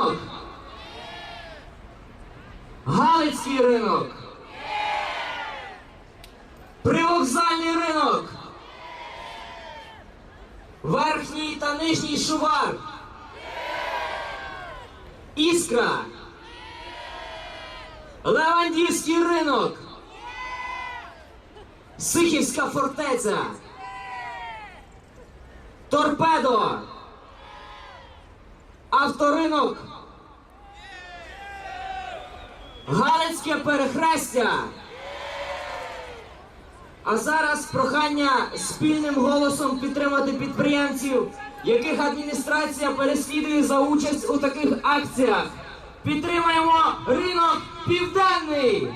ринок. Галицький ринок. Привокзальний ринок. Верхній та нижній шувар. Іскра. Левандівський ринок. Сихівська фортеця. Торпедо. Авторинок. Галицьке перехрестя. А зараз прохання спільним голосом підтримати підприємців, яких адміністрація переслідує за участь у таких акціях. Підтримаємо ринок південний.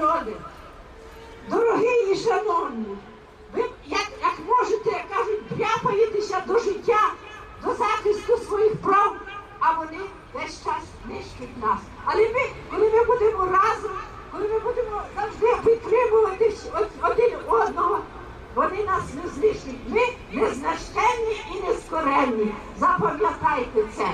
народи, дорогі і шановні, ви, як, як можете, кажуть, дряпаєтеся до життя, до захисту своїх прав, а вони весь час нищують нас. Але ми, коли ми будемо разом, коли ми будемо завжди підтримувати один одного, вони нас не знищують. Ми незначенні і нескоренні. Запам'ятайте це.